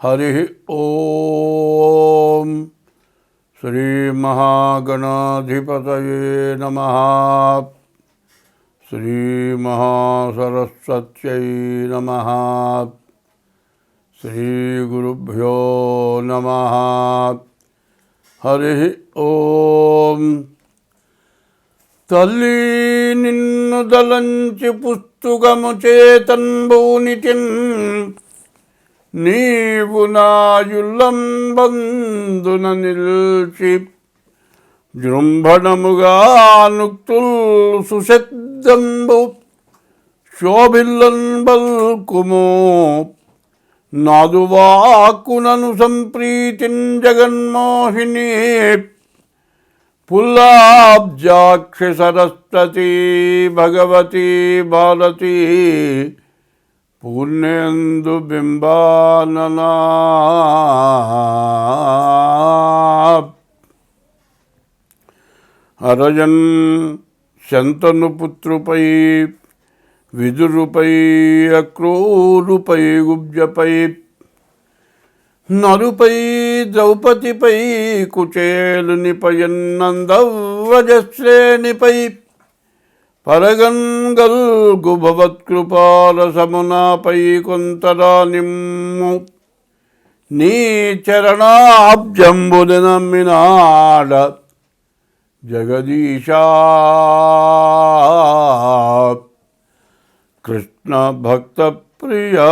హరి ఓం శ్రీమహాగణాధిపతయే నమ శ్రీమహాసరస్వత్యై నమ శ్రీగురుభ్యో నమ హరి ఓం తల్లి నిన్ను దలంచి పుస్తుకము చేతన్బూనితిన్ నీవు నాయుల్లంబందున నిల్చి జృంభణముగా నుక్తుల్ సుశబ్దంబు శోభిల్లంబల్కుమో. నాదువాకునను సంప్రీతిన్ జగన్మోహిని. పుల్లాబ్జాక్ష సరస్వతి భగవతి భారతీ. పూర్ణేందు బింబాననా. అరజన్ శంతను పుత్రుపై విదురుపై అక్రూరుపై గుబ్జపై నరుపై ద్రౌపదిపై కుచేలునిపై పరగంగల్గు పరగంగల్ సమునాపై కొంతరా నిమ్ము నీ చరణాబ్జంబుని నమ్మినాడ జగదీశా కృష్ణ భక్త ప్రియా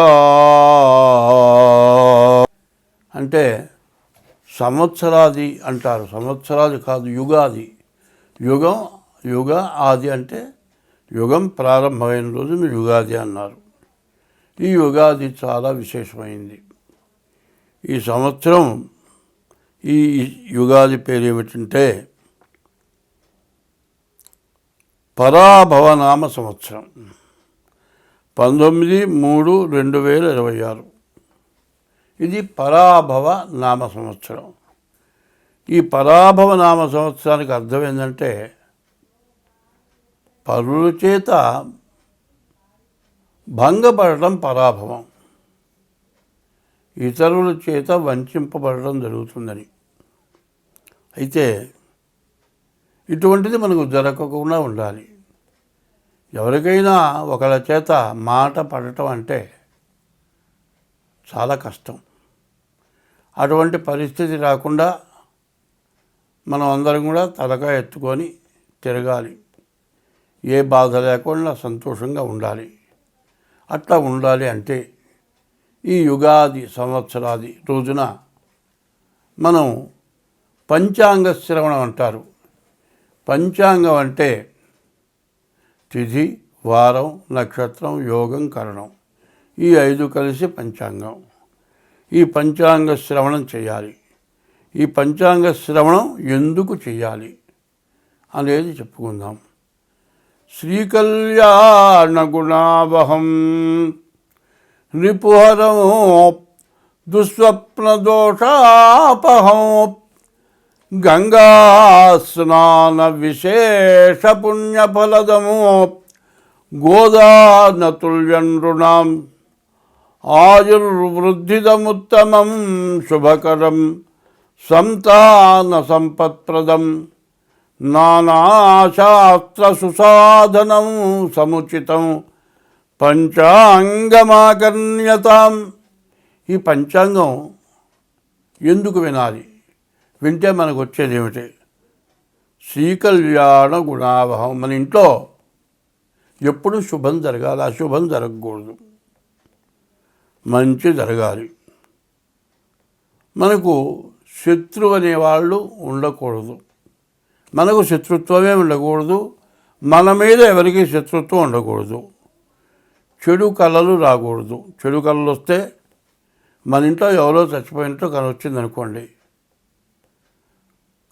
అంటే సంవత్సరాది అంటారు. సంవత్సరాది కాదు యుగాది. యుగం యుగ ఆది అంటే యుగం ప్రారంభమైన రోజును యుగాది అన్నారు. ఈ యుగాది చాలా విశేషమైంది. ఈ సంవత్సరం ఈ యుగాది పేరు ఏమిటంటే పరాభవనామ సంవత్సరం. పంతొమ్మిది మూడు రెండు వేల ఇరవై ఆరు. ఇది పరాభవ నామ సంవత్సరం. ఈ పరాభవ నామ సంవత్సరానికి అర్థం ఏంటంటే పరుల చేత భంగపడటం పరాభవం. ఇతరుల చేత వంచింపబడడం జరుగుతుందని. అయితే ఇటువంటిది మనకు జరగకుండా ఉండాలి. ఎవరికైనా ఒకళ్ళ చేత మాట పడటం అంటే చాలా కష్టం. అటువంటి పరిస్థితి రాకుండా మనం అందరం కూడా తలగా ఎత్తుకొని తిరగాలి. ఏ బాధ లేకుండా సంతోషంగా ఉండాలి. అట్లా ఉండాలి అంటే ఈ యుగాది సంవత్సరాది రోజున మనం పంచాంగ శ్రవణం అంటారు. పంచాంగం అంటే తిథి వారం నక్షత్రం యోగం కరణం. ఈ ఐదు కలిసి పంచాంగం. ఈ పంచాంగ శ్రవణం చేయాలి. ఈ పంచాంగ శ్రవణం ఎందుకు చేయాలి అనేది చెప్పుకుందాం. శ్రీకళ్యాణ గుణావహం దుస్వప్నదోషాపహం. గంగాస్నాన విశేష పుణ్యఫలదము గోదానతుల్యనృణాం. ఆయుర్వృద్ధిదముత్తమం శుభకరం. సంతాన సంపత్ప్రదం నానాశాస్త్ర సుసాధనం సముచితం. పంచాంగమాకర్ణ్యతాం. ఈ పంచాంగం ఎందుకు వినాలి? వింటే మనకు వచ్చేది ఏమిటి శ్రీకళ్యాణ గుణాభావం. మన ఇంట్లో ఎప్పుడు శుభం జరగాలి అశుభం జరగకూడదు. మంచి జరగాలి. మనకు శత్రువు అనేవాళ్ళు ఉండకూడదు. మనకు శత్రుత్వమే ఉండకూడదు. మన మీద ఎవరికి శత్రుత్వం ఉండకూడదు. చెడు కళలు రాకూడదు. చెడు కళలు వస్తే మన ఇంట్లో ఎవరో చచ్చిపోయినట్టు కనివచ్చింది అనుకోండి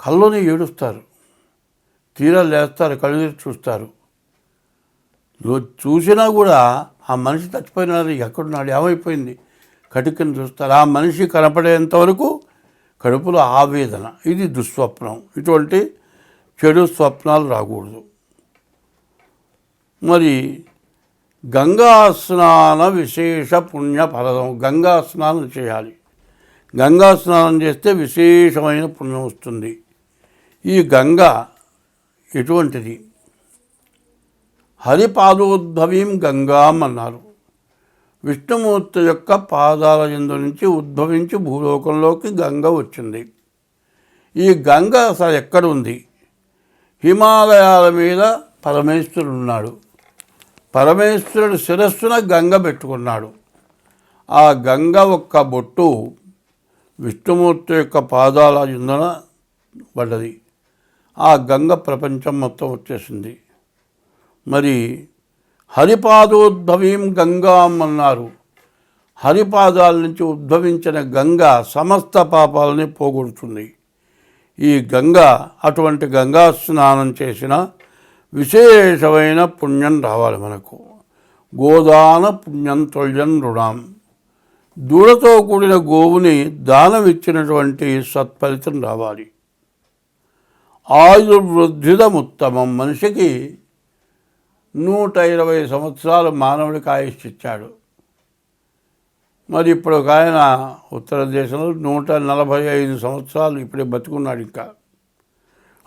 కళ్ళని ఏడుస్తారు. తీరా లేస్తారు. కళ్ళు చూస్తారు. చూసినా కూడా ఆ మనిషి చచ్చిపోయినాడు ఎక్కడున్నాడు ఏమైపోయింది? కటికని చూస్తారు. ఆ మనిషి కనపడేంత వరకు కడుపులో ఆవేదన. ఇది దుస్వప్నం. ఇటువంటి చెడు స్వప్నాలు రాకూడదు. మరి గంగా స్నాన విశేష పుణ్య ఫలదం గంగా స్నానం చేయాలి. గంగా స్నానం చేస్తే విశేషమైన పుణ్యం వస్తుంది. ఈ గంగ ఎటువంటిది? హరిపాదోద్భవీం గంగాం అన్నారు. విష్ణుమూర్తి యొక్క పాదాల ఎందు నుంచి ఉద్భవించి భూలోకంలోకి గంగ వచ్చింది. ఈ గంగ అసలు ఎక్కడ ఉంది? హిమాలయాల మీద పరమేశ్వరుడు ఉన్నాడు పరమేశ్వరుడు శిరస్సున గంగ పెట్టుకున్నాడు. ఆ గంగ ఒక్క బొట్టు విష్ణుమూర్తి యొక్క పాదాల ఇందన పడ్డది. ఆ గంగ ప్రపంచం మొత్తం వచ్చేసింది. మరి హరిపాదోద్భవీం గంగాం అన్నారు. హరిపాదాల నుంచి ఉద్భవించిన గంగ సమస్త పాపాలని పోగొడుతుంది. ఈ గంగ అటువంటి గంగా స్నానం చేసిన విశేషమైన పుణ్యం రావాలి మనకు. గోదాన పుణ్యం తొల్యం రుణం. దూడతో కూడిన గోవుని దానం ఇచ్చినటువంటి సత్ఫలితం రావాలి. ఆయుర్వృద్ధిదముత్తమం. మనిషికి నూట ఇరవై సంవత్సరాలు మానవుడికి ఆయుష్ ఇచ్చాడు మరి ఇప్పుడు ఒక ఆయన ఉత్తర దేశంలో నూట నలభై ఐదు సంవత్సరాలు ఇప్పుడే బతుకున్నాడు ఇంకా.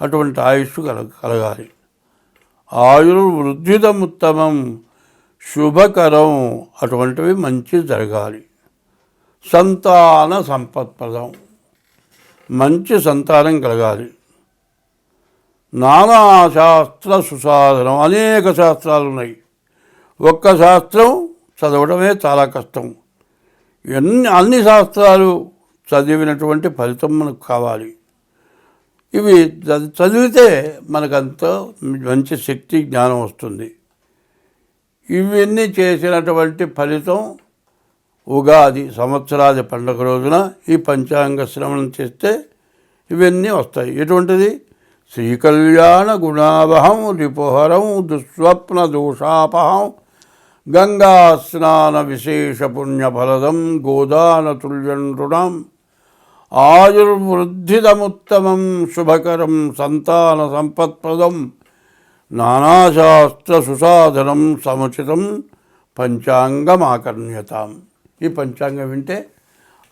అటువంటి ఆయుష్ కల కలగాలి. ఆయుర్వృద్ధిదముత్తమం శుభకరం అటువంటివి మంచి జరగాలి. సంతాన సంపత్ప్రదం మంచి సంతానం కలగాలి. నానా శాస్త్ర సుసాధనం అనేక శాస్త్రాలు ఉన్నాయి ఒక్క శాస్త్రం చదవడమే చాలా కష్టం. ఎన్ని అన్ని శాస్త్రాలు చదివినటువంటి ఫలితం మనకు కావాలి. ఇవి చదివితే మనకంత మంచి శక్తి జ్ఞానం వస్తుంది. ఇవన్నీ చేసినటువంటి ఫలితం ఉగాది సంవత్సరాది పండుగ రోజున ఈ పంచాంగ శ్రవణం చేస్తే ఇవన్నీ వస్తాయి. ఎటువంటిది? శ్రీకళ్యాణ గుణావహం రిపోహరం దుస్వప్న దోషాపహం గంగా స్నాన విశేష పుణ్యఫలదం గోదాన తుల్యం ఆయుర్వృద్ధిదముత్తమం శుభకరం సంతాన సంపత్ప్రదం నానాశాస్త్ర సుసాధనం సముచితం పంచాంగమాకర్ణ్యతాం. ఈ పంచాంగం వింటే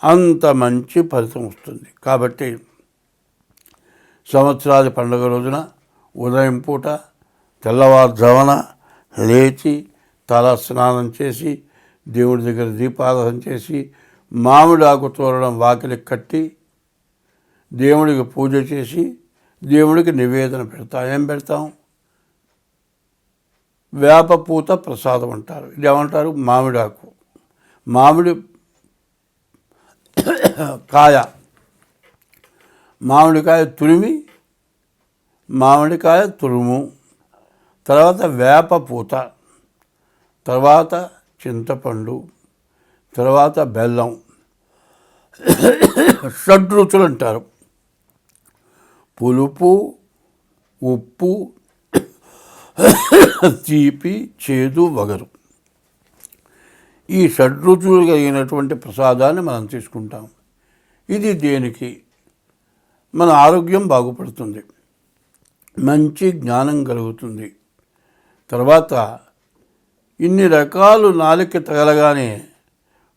అంత మంచి ఫలితం వస్తుంది. కాబట్టి సంవత్సరాది పండుగ రోజున ఉదయం పూట తెల్లవారుజామున లేచి తల స్నానం చేసి దేవుడి దగ్గర దీపారాధన చేసి మామిడి ఆకు తోరడం వాకిలికి కట్టి దేవుడికి పూజ చేసి దేవుడికి నివేదన పెడతాం. ఏం పెడతాం? వేపపూత ప్రసాదం అంటారు. ఇదేమంటారు మామిడాకు మామిడి కాయ. మామిడికాయ తురిమి మామిడికాయ తురుము. తర్వాత వేప పూత. తర్వాత చింతపండు తర్వాత బెల్లం. షడ్రుచులు అంటారు. పులుపు ఉప్పు తీపి చేదు వగరు. ఈ షడ్రుచులు కలిగినటువంటి ప్రసాదాన్ని మనం తీసుకుంటాం. ఇది దేనికి? మన ఆరోగ్యం బాగుపడుతుంది. మంచి జ్ఞానం కలుగుతుంది. తర్వాత ఇన్ని రకాలు నాలుక తగలగానే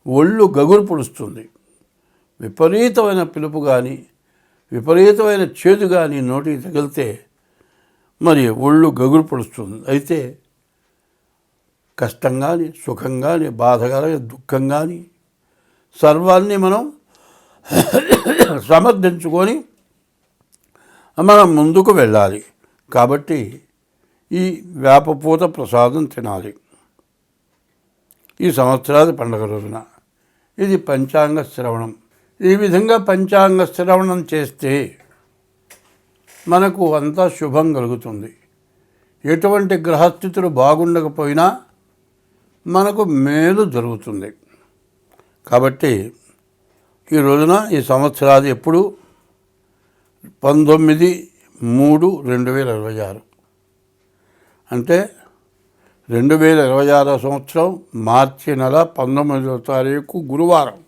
ఒళ్ళు గగురు పొడుస్తుంది. విపరీతమైన పిలుపు కానీ విపరీతమైన చేదు కానీ నోటికి తగిలితే మరి ఒళ్ళు గగురు పొడుస్తుంది. అయితే కష్టం కానీ సుఖం కానీ బాధ కానీ దుఃఖం కానీ సర్వాన్ని మనం సమర్థించుకొని మనం ముందుకు వెళ్ళాలి. కాబట్టి ఈ వేపపూత ప్రసాదం తినాలి. ఈ సంవత్సరాది పండుగ రోజున. ఇది పంచాంగ శ్రవణం. ఈ విధంగా పంచాంగ శ్రవణం చేస్తే మనకు అంతా శుభం కలుగుతుంది. ఎటువంటి గ్రహస్థితులు బాగుండకపోయినా మనకు మేలు జరుగుతుంది. కాబట్టి ఈ రోజున ఈ సంవత్సరాది ఎప్పుడు? పంతొమ్మిది మూడు రెండు వేల ఇరవై ఆరు. అంటే రెండు వేల ఇరవై ఆరో సంవత్సరం మార్చి నెల పంతొమ్మిదవ తారీఖు గురువారం.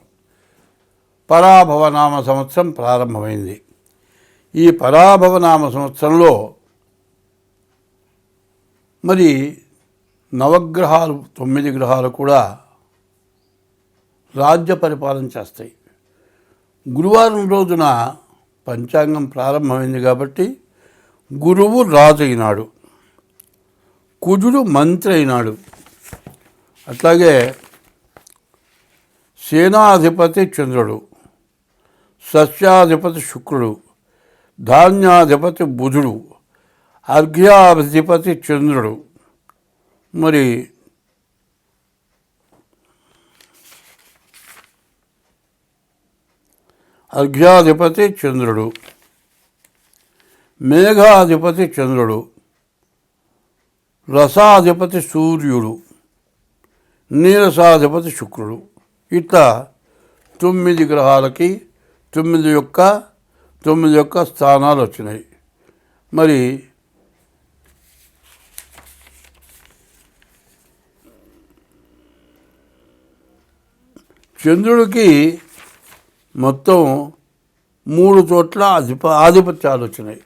పరాభవనామ సంవత్సరం ప్రారంభమైంది. ఈ పరాభవనామ సంవత్సరంలో మరి నవగ్రహాలు తొమ్మిది గ్రహాలు కూడా రాజ్య పరిపాలన చేస్తాయి. గురువారం రోజున పంచాంగం ప్రారంభమైంది కాబట్టి గురువు రాజు అయినాడు కుజుడు మంత్రి అయినాడు. అట్లాగే సేనాధిపతి చంద్రుడు సస్యాధిపతి శుక్రుడు ధాన్యాధిపతి బుధుడు అర్ఘ్యాధిపతి చంద్రుడు. మరి అర్ఘ్యాధిపతి చంద్రుడు మేఘాధిపతి చంద్రుడు రసాధిపతి సూర్యుడు నీరసాధిపతి శుక్రుడు. ఇట్లా తొమ్మిది గ్రహాలకి తొమ్మిది యొక్క తొమ్మిది యొక్క స్థానాలు వచ్చినాయి. మరి చంద్రుడికి మొత్తం మూడు చోట్ల అధిప ఆధిపత్యాలు వచ్చినాయి.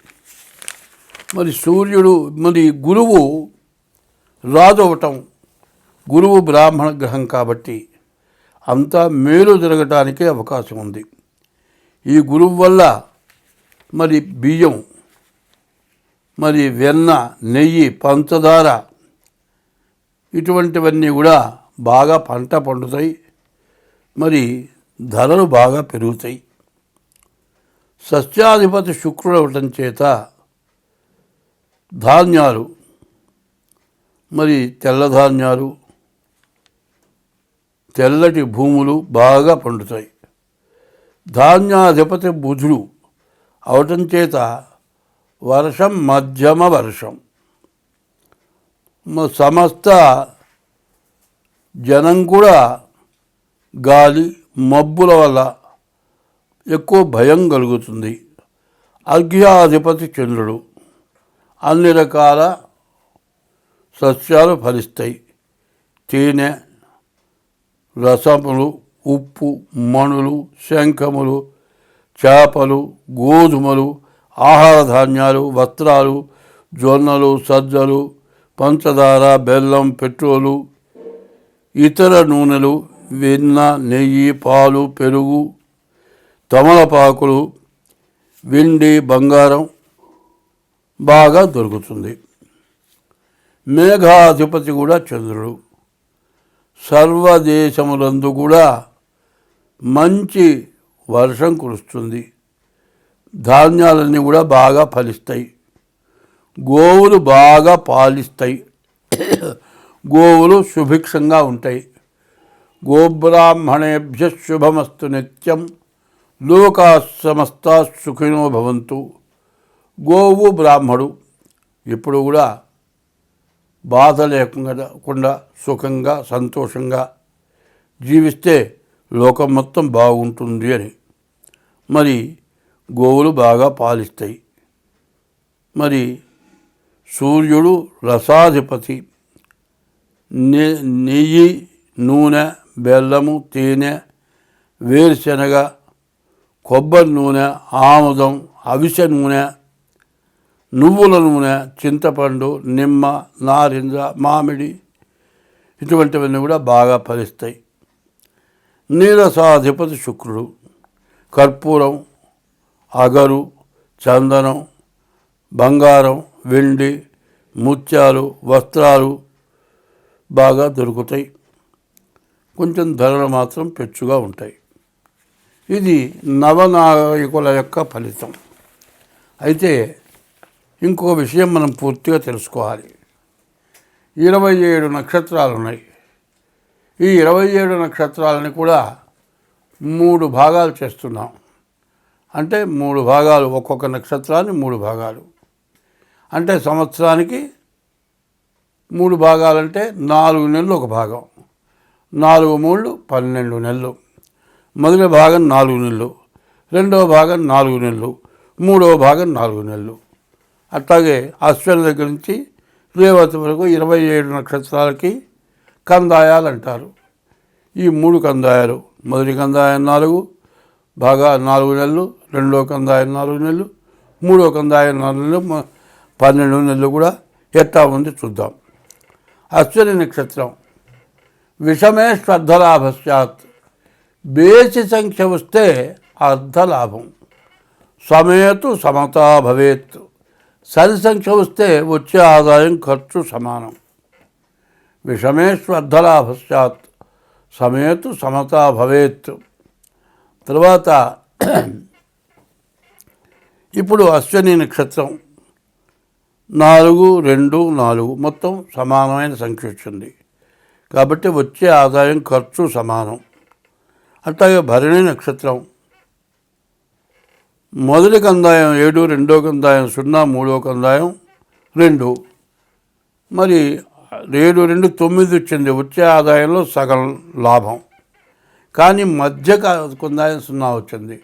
మరి సూర్యుడు మరి గురువు రాజు అవటం గురువు బ్రాహ్మణ గ్రహం కాబట్టి అంతా మేలు జరగటానికే అవకాశం ఉంది. ఈ గురువు వల్ల మరి బియ్యం మరి వెన్న నెయ్యి పంచదార ఇటువంటివన్నీ కూడా బాగా పంట పండుతాయి. మరి ధరలు బాగా పెరుగుతాయి. సస్యాధిపతి శుక్రుడు అవటం చేత ధాన్యాలు మరి తెల్లధాన్యాలు తెల్లటి భూములు బాగా పండుతాయి. ధాన్యాధిపతి బుధుడు అవటం చేత వర్షం మధ్యమ వర్షం. సమస్త జనం కూడా గాలి మబ్బుల వల్ల ఎక్కువ భయం కలుగుతుంది. అర్ఘ్యాధిపతి చంద్రుడు అన్ని రకాల సస్యాలు ఫలిస్తాయి. తేనె రసములు ఉప్పు మణులు శంఖములు చేపలు గోధుమలు ఆహార ధాన్యాలు వస్త్రాలు జొన్నలు సజ్జలు పంచదార బెల్లం పెట్రోలు ఇతర నూనెలు వెన్న నెయ్యి పాలు పెరుగు తమలపాకులు వెండి బంగారం బాగా దొరుకుతుంది. మేఘాధిపతి కూడా చంద్రుడు. సర్వదేశములందు కూడా మంచి వర్షం కురుస్తుంది. ధాన్యాలన్నీ కూడా బాగా ఫలిస్తాయి. గోవులు బాగా పాలిస్తాయి. గోవులు సుభిక్షంగా ఉంటాయి. గోబ్రాహ్మణేభ్య శుభమస్తు నిత్యం. లోకా సమస్త సుఖినో భవంతు. గోవు బ్రాహ్మడు. ఎప్పుడు కూడా బాధ లేకుండా సుఖంగా సంతోషంగా జీవిస్తే లోకం మొత్తం బాగుంటుంది అని. మరి గోవులు బాగా పాలిస్తాయి. మరి సూర్యుడు రసాధిపతి. నె- నెయ్యి నూనె బెల్లము తేనె వేరుశనగ కొబ్బరి నూనె ఆముదం అవిసె నూనె నువ్వుల నూనె చింతపండు నిమ్మ నారింజ మామిడి ఇటువంటివన్నీ కూడా బాగా ఫలిస్తాయి. నీరసాధిపతి శుక్రుడు కర్పూరం అగరు చందనం బంగారం వెండి ముత్యాలు వస్త్రాలు బాగా దొరుకుతాయి. కొంచెం ధరలు మాత్రం పెచ్చుగా ఉంటాయి. ఇది నవనాయకుల యొక్క ఫలితం. అయితే ఇంకో విషయం మనం పూర్తిగా తెలుసుకోవాలి. ఇరవై ఏడు నక్షత్రాలు ఉన్నాయి ఈ ఇరవై ఏడు నక్షత్రాలని కూడా మూడు భాగాలు చేస్తున్నాం. అంటే మూడు భాగాలు ఒక్కొక్క నక్షత్రాన్ని మూడు భాగాలు. అంటే సంవత్సరానికి మూడు భాగాలంటే నాలుగు నెలలు ఒక భాగం. నాలుగు మూళ్ళు పన్నెండు నెలలు. మొదటి భాగం నాలుగు నెలలు. రెండవ భాగం నాలుగు నెలలు. మూడవ భాగం నాలుగు నెలలు. అట్లాగే అశ్విని దగ్గర నుంచి రేవతి వరకు ఇరవై ఏడు నక్షత్రాలకి కందాయాలు అంటారు. ఈ మూడు కందాయాలు మొదటి కందాయం నాలుగు బాగా నాలుగు నెలలు రెండో కందాయం నాలుగు నెలలు మూడో కందాయం నాలుగు నెలలు పన్నెండు నెలలు కూడా ఎట్టా ఉంది చూద్దాం. అశ్విని నక్షత్రం. విషమే శ్రద్ధలాభస్యాత్. బేసి సంఖ్య వస్తే అర్ధలాభం సమేతు సమతా భవేత్. సరి సంఖ్య వస్తే వచ్చే ఆదాయం ఖర్చు సమానం. విషమే విషమేష్వర్థలాభస్యాత్ సమేతు సమతా భవేత్. తర్వాత ఇప్పుడు అశ్విని నక్షత్రం. నాలుగు రెండు నాలుగు మొత్తం సమానమైన సంఖ్య వచ్చింది. కాబట్టి వచ్చే ఆదాయం ఖర్చు సమానం. అట్లాగే భరణి నక్షత్రం. మొదటి కందాయం ఏడు రెండో కందాయం సున్నా మూడో కందాయం రెండు. మరి ఏడు రెండు తొమ్మిది వచ్చింది. వచ్చే ఆదాయంలో సగం లాభం. కానీ మధ్య కందాయం సున్నా వచ్చింది.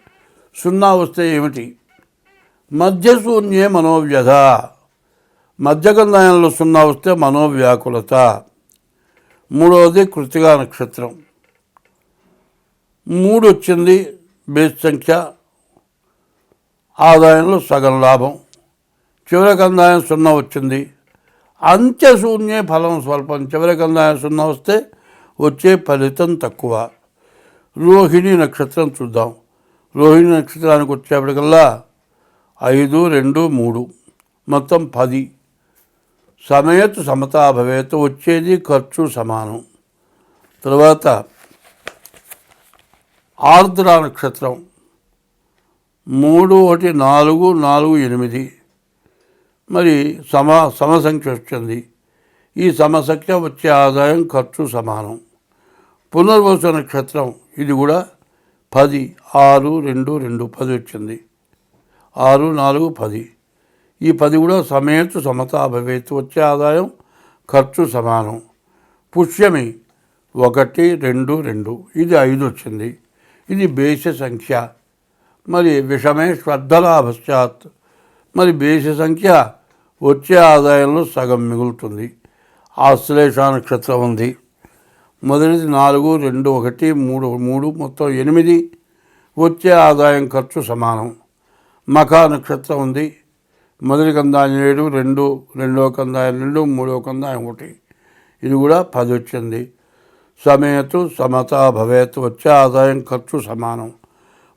సున్నా వస్తే ఏమిటి? మధ్య శూన్యే మనోవ్యధ. మధ్య కందాయంలో సున్నా వస్తే మనోవ్యాకులత. మూడవది కృతిగా నక్షత్రం. మూడు వచ్చింది బేస్ సంఖ్య ఆదాయంలో సగం లాభం. చివరికి కందాయం సున్నా వచ్చింది. అంత్యశూన్యే ఫలం స్వల్పం. చివరికి కందాయం సున్నా వస్తే వచ్చే ఫలితం తక్కువ. రోహిణి నక్షత్రం చూద్దాం. రోహిణి నక్షత్రానికి వచ్చేప్పటికల్లా ఐదు రెండు మూడు మొత్తం పది. సమయత్ సమతాభవేత వచ్చేది ఖర్చు సమానం. తర్వాత ఆర్ద్ర నక్షత్రం. మూడు ఒకటి నాలుగు నాలుగు ఎనిమిది. మరి సమ సమసంఖ్య వచ్చింది. ఈ సమసంఖ్య వచ్చే ఆదాయం ఖర్చు సమానం. పునర్వసు నక్షత్రం ఇది కూడా పది ఆరు రెండు రెండు పది వచ్చింది. ఆరు నాలుగు పది. ఈ పది కూడా సమేతు సమత భవేత్ వచ్చే ఆదాయం ఖర్చు సమానం. పుష్యమి ఒకటి రెండు రెండు ఇది ఐదు వచ్చింది. ఇది బేసి సంఖ్య. మరి విషమే శ్రద్ధలాభశ్చాత్. మరి బేసి సంఖ్య వచ్చే ఆదాయంలో సగం మిగులుతుంది. ఆశ్లేష నక్షత్రం ఉంది. మొదటిది నాలుగు రెండు ఒకటి మూడు మూడు మొత్తం ఎనిమిది వచ్చే ఆదాయం ఖర్చు సమానం. మఖా నక్షత్రం ఉంది. మొదటి కందాయం ఏడు రెండు రెండో కందాయం రెండు మూడో కందాయం ఒకటి. ఇది కూడా పది వచ్చింది. సమేతు సమత భవేత్ వచ్చే ఆదాయం ఖర్చు సమానం.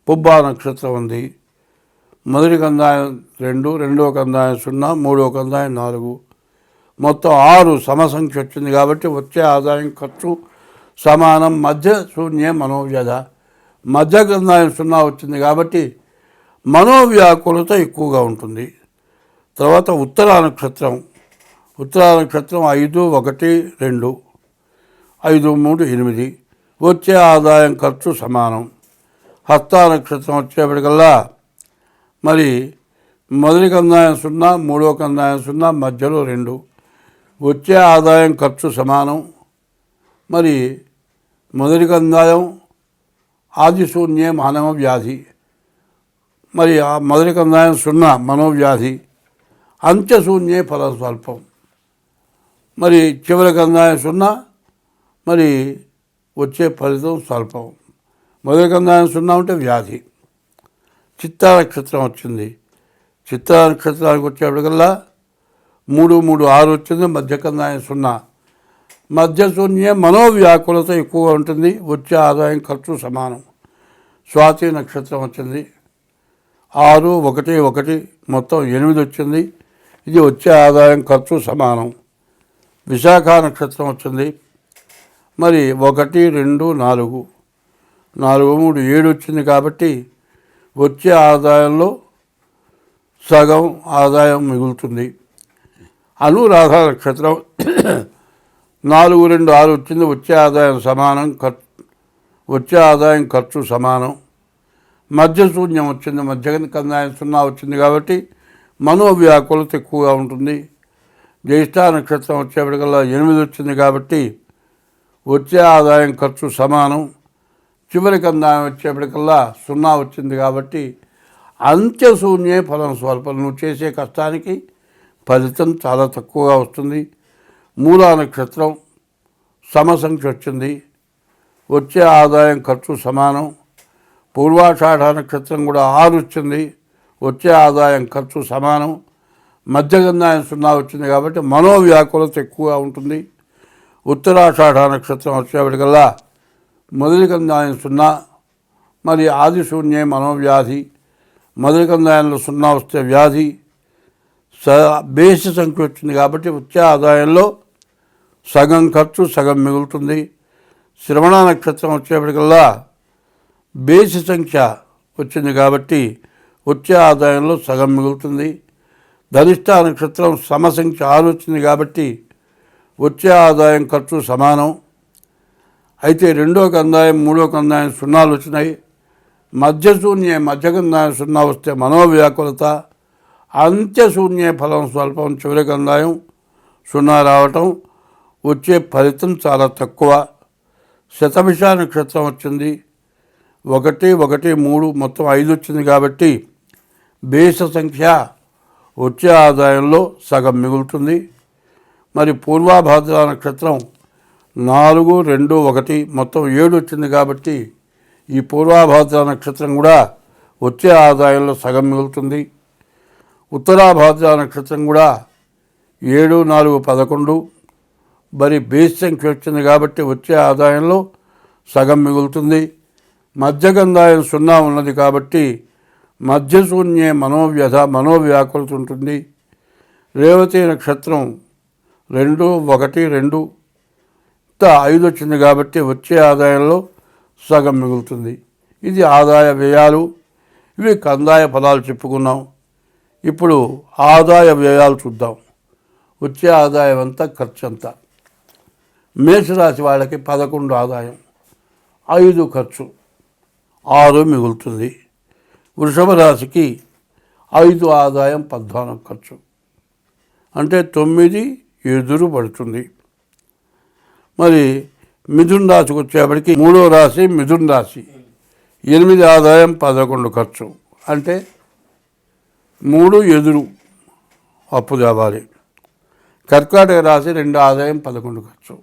పుబ్బా నక్షత్రం ఉంది. మొదటి కందాయం రెండు రెండో కందాయం సున్నా మూడో కందాయం నాలుగు. మొత్తం ఆరు సమసంఖ్య వచ్చింది కాబట్టి వచ్చే ఆదాయం ఖర్చు సమానం మధ్య శూన్య మనోవ్యధ. మధ్య కందాయం సున్నా వచ్చింది కాబట్టి మనోవ్యాకులత ఎక్కువగా ఉంటుంది. తర్వాత ఉత్తర నక్షత్రం. ఉత్తర నక్షత్రం ఐదు ఒకటి రెండు ఐదు మూడు ఎనిమిది. వచ్చే ఆదాయం ఖర్చు సమానం. హస్త నక్షత్రం వచ్చేప్పటికల్లా మరి మొదటి కందాయం సున్నా మూడో కందాయం సున్నా మధ్యలో రెండు. వచ్చే ఆదాయం ఖర్చు సమానం. మరి మొదటి కందాయం ఆదిశూన్యే మానవ వ్యాధి మరి ఆ మొదటి కందాయం సున్నా మనోవ్యాధి. అంత్యశూన్యే ఫలం స్వల్పం మరి చివరి కందాయం సున్నా మరి వచ్చే ఫలితం స్వల్పం. మొదటి సున్నా ఉంటే వ్యాధి. చిత్తా నక్షత్రం వచ్చింది చిత్తా నక్షత్రానికి వచ్చేప్పటికల్లా మూడు మూడు ఆరు వచ్చింది మధ్యకంగా సున్నా. మధ్య శూన్య మనోవ్యాకులత ఎక్కువగా ఉంటుంది వచ్చే ఆదాయం ఖర్చు సమానం. స్వాతి నక్షత్రం వచ్చింది. ఆరు ఒకటి ఒకటి మొత్తం ఎనిమిది వచ్చింది. ఇది వచ్చే ఆదాయం ఖర్చు సమానం. విశాఖ నక్షత్రం వచ్చింది. మరి ఒకటి రెండు నాలుగు. నాలుగు మూడు ఏడు వచ్చింది కాబట్టి వచ్చే ఆదాయంలో సగం ఆదాయం మిగులుతుంది. అనురాధ నక్షత్రం నాలుగు రెండు ఆరు వచ్చింది వచ్చే ఆదాయం సమానం ఖర్చు వచ్చే ఆదాయం ఖర్చు సమానం. మధ్య శూన్యం వచ్చింది మధ్య కందాయం సున్నా వచ్చింది కాబట్టి మనోవ్యాకులత ఎక్కువగా ఉంటుంది. జ్యేష్ఠ నక్షత్రం వచ్చేప్పటికల్లా ఎనిమిది వచ్చింది కాబట్టి వచ్చే ఆదాయం ఖర్చు సమానం. చివరి అందాం వచ్చేప్పటికల్లా సున్నా వచ్చింది కాబట్టి అంత్యశూన్యే ఫలం స్వల్పం. నువ్వు చేసే కష్టానికి ఫలితం చాలా తక్కువగా వస్తుంది. మూలా నక్షత్రం సమసంఖ్య వచ్చింది. వచ్చే ఆదాయం ఖర్చు సమానం. పూర్వాషాఢ నక్షత్రం కూడా ఆరు వచ్చింది. వచ్చే ఆదాయం ఖర్చు సమానం. మధ్యగంధాయం సున్నా వచ్చింది కాబట్టి మనోవ్యాకులత ఎక్కువగా ఉంటుంది. ఉత్తరాషాఢ నక్షత్రం వచ్చేప్పటికల్లా కందాయం సున్నా మరి ఆది శూన్యే మనోవ్యాధి. మొదటి కందాయంలో సున్నా వస్తే వ్యాధి. స బేసి సంఖ్య వచ్చింది కాబట్టి వచ్చే ఆదాయంలో సగం ఖర్చు సగం మిగులుతుంది. శ్రవణ నక్షత్రం వచ్చేప్పటికల్లా బేసి సంఖ్య వచ్చింది కాబట్టి వచ్చే ఆదాయంలో సగం మిగులుతుంది. ధనిష్ట నక్షత్రం సమసంఖ్య ఆరు వచ్చింది కాబట్టి వచ్చే ఆదాయం ఖర్చు సమానం. అయితే రెండో కందాయం మూడో కందాయం సున్నాలు వచ్చినాయి. మధ్యశూన్య మధ్య కందాయం సున్నా వస్తే మనోవ్యాకులత అంత్యశూన్య ఫలం స్వల్పం చివరి కందాయం సున్నా రావటం వచ్చే ఫలితం చాలా తక్కువ. శతభిష నక్షత్రం వచ్చింది. ఒకటి ఒకటి మూడు మొత్తం ఐదు వచ్చింది కాబట్టి బేస సంఖ్య వచ్చే ఆదాయంలో సగం మిగులుతుంది. మరి పూర్వాభాద్ర నక్షత్రం నాలుగు రెండు ఒకటి మొత్తం ఏడు వచ్చింది కాబట్టి ఈ పూర్వాభాద్ర నక్షత్రం కూడా వచ్చే ఆదాయంలో సగం మిగులుతుంది. ఉత్తరాభాద్ర నక్షత్రం కూడా ఏడు నాలుగు పదకొండు మరి బేస్ సంఖ్య వచ్చింది కాబట్టి వచ్చే ఆదాయంలో సగం మిగులుతుంది. మధ్యగంధాయం సున్నా ఉన్నది కాబట్టి మధ్యశూన్యే మనోవ్యధ మనోవ్యాకులత ఉంటుంది. రేవతి నక్షత్రం రెండు ఒకటి రెండు ఐదు వచ్చింది కాబట్టి వచ్చే ఆదాయంలో సగం మిగులుతుంది. ఇది ఆదాయ వ్యయాలు. ఇవి కందాయ పదాలు చెప్పుకున్నాం. ఇప్పుడు ఆదాయ వ్యయాలు చూద్దాం. వచ్చే ఆదాయం అంతా ఖర్చు అంతా మేషరాశి వాళ్ళకి పదకొండు ఆదాయం. ఐదు ఖర్చు. ఆరు మిగులుతుంది. వృషభ రాశికి ఐదు ఆదాయం పద్నాలుగు ఖర్చు. అంటే తొమ్మిది ఎదురు పడుతుంది. మరి మిథున్ రాశికి వచ్చేప్పటికి మూడో రాశి మిథున్ రాశి. ఎనిమిది ఆదాయం పదకొండు ఖర్చు. అంటే మూడు ఎదురు అప్పు తేవాలి. కర్కాటక రాశి రెండు ఆదాయం పదకొండు ఖర్చు.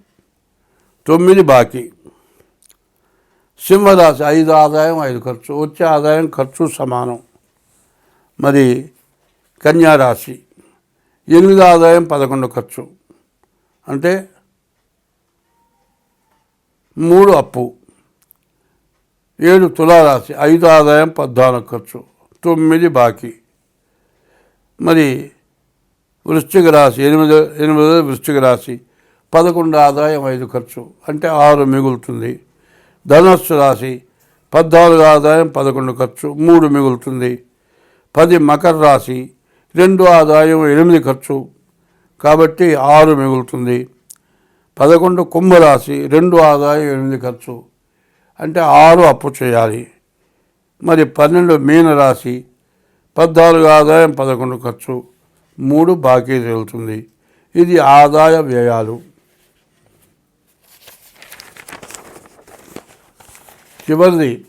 తొమ్మిది బాకీ. సింహరాశి ఐదు ఆదాయం ఐదు ఖర్చు. వచ్చే ఆదాయం ఖర్చు సమానం. మరి కన్యా రాశి ఎనిమిది ఆదాయం పదకొండు ఖర్చు. అంటే మూడు అప్పు. ఏడు తులారాశి ఐదు ఆదాయం పద్నాలుగు ఖర్చు తొమ్మిది బాకీ. మరి వృశ్చిక రాశి ఎనిమిది ఎనిమిది వృశ్చిక రాశి పదకొండు ఆదాయం ఐదు ఖర్చు అంటే ఆరు మిగులుతుంది. ధనస్సు రాశి పద్నాలుగు ఆదాయం పదకొండు ఖర్చు మూడు మిగులుతుంది. పది మకర రాశి రెండు ఆదాయం ఎనిమిది ఖర్చు కాబట్టి ఆరు మిగులుతుంది. పదకొండు కుంభరాశి రెండు ఆదాయం ఎనిమిది ఖర్చు. అంటే ఆరు అప్పు చేయాలి. మరి పన్నెండు మీనరాశి పద్నాలుగు ఆదాయం పదకొండు ఖర్చు మూడు బాకీ తేలుతుంది. ఇది ఆదాయ వ్యయాలు. చివరిది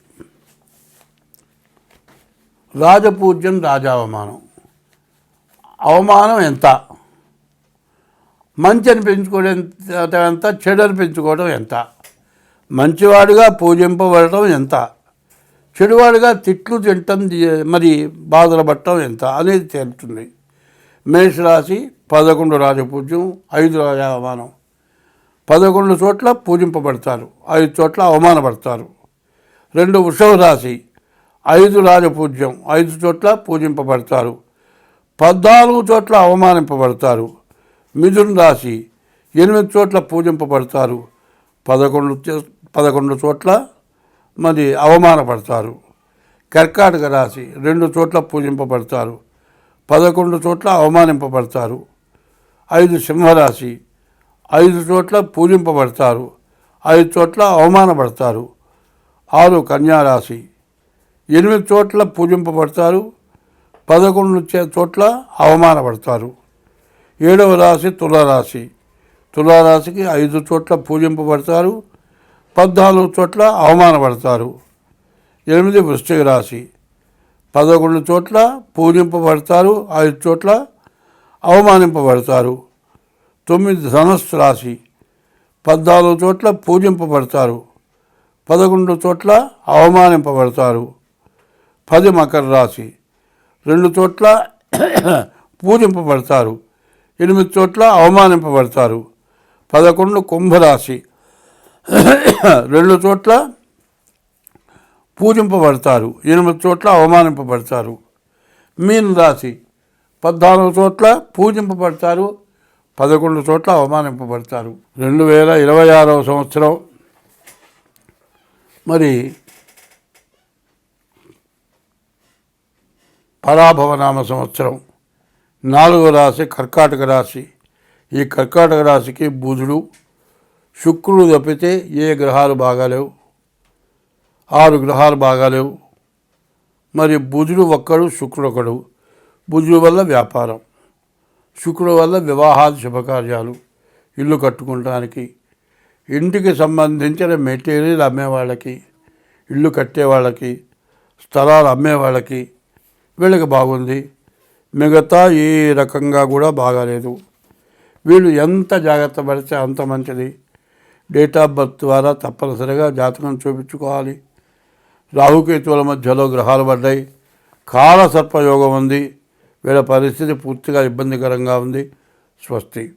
రాజపూజ్యం రాజావమానం. అవమానం ఎంత? మంచి అనిపించుకోవడం ఎంత చెడు అనిపించుకోవడం ఎంత? మంచివాడుగా పూజింపబడటం ఎంత? చెడువాడుగా తిట్లు తింటం మరి బాధలు పడటం ఎంత అనేది తేలుతుంది. మేషరాశి పదకొండు రాజపూజ్యం ఐదు రాజ అవమానం పదకొండు చోట్ల పూజింపబడతారు ఐదు చోట్ల అవమానపడతారు. రెండు వృషభ రాశి ఐదు రాజపూజ్యం ఐదు చోట్ల పూజింపబడతారు. పద్నాలుగు చోట్ల అవమానింపబడతారు. మిథున్ రాశి ఎనిమిది చోట్ల పూజింపబడతారు. పదకొండు పదకొండు చోట్ల మరి అవమానపడతారు. కర్కాటక రాశి రెండు చోట్ల పూజింపబడతారు. పదకొండు చోట్ల అవమానింపబడతారు. ఐదు సింహరాశి ఐదు చోట్ల పూజింపబడతారు. ఐదు చోట్ల అవమానపడతారు. ఆరు కన్యారాశి ఎనిమిది చోట్ల పూజింపబడతారు. పదకొండు చోట్ల అవమానపడతారు. ఏడవ రాశి తులారాశి. తులారాశికి ఐదు చోట్ల పూజింపబడతారు పద్నాలుగు చోట్ల అవమానపడతారు. ఎనిమిది వృశ్చిక రాశి. పదకొండు చోట్ల పూజింపబడతారు ఐదు చోట్ల అవమానింపబడతారు. తొమ్మిది ధనస్సు రాశి. పద్నాలుగు చోట్ల పూజింపబడతారు పదకొండు చోట్ల అవమానింపబడతారు. పది మకర రాశి. రెండు చోట్ల పూజింపబడతారు ఎనిమిది చోట్ల అవమానింపబడతారు. పదకొండు కుంభరాశి. రెండు చోట్ల పూజింపబడతారు. ఎనిమిది చోట్ల అవమానింపబడతారు. మీన రాశి. పద్నాలుగు చోట్ల పూజింపబడతారు. పదకొండు చోట్ల అవమానింపబడతారు. రెండు వేల ఇరవై ఆరవ సంవత్సరం. మరి పరాభవనామ సంవత్సరం. నాలుగో రాశి కర్కాటక రాశి. ఈ కర్కాటక రాశికి బుధుడు శుక్రుడు తప్పితే ఏ గ్రహాలు బాగాలేవు ఆరు గ్రహాలు బాగాలేవు మరి బుధుడు ఒక్కడు శుక్రుడు ఒకడు. బుధుడు వల్ల వ్యాపారం శుక్రుడు వల్ల వివాహాది శుభకార్యాలు ఇల్లు కట్టుకోవడానికి ఇంటికి సంబంధించిన మెటీరియల్ అమ్మేవాళ్ళకి ఇల్లు కట్టేవాళ్ళకి స్థలాలు అమ్మేవాళ్ళకి వీళ్ళకి బాగుంది. మిగతా ఏ రకంగా కూడా బాగాలేదు. వీళ్ళు ఎంత జాగ్రత్త పడితే అంత మంచిది. డేట్ ఆఫ్ బర్త్ ద్వారా తప్పనిసరిగా జాతకం చూపించుకోవాలి. రాహుకేతువుల మధ్యలో గ్రహాలు పడ్డాయి. కాల సర్పయోగం ఉంది. వీళ్ళ పరిస్థితి పూర్తిగా ఇబ్బందికరంగా ఉంది. స్వస్తి.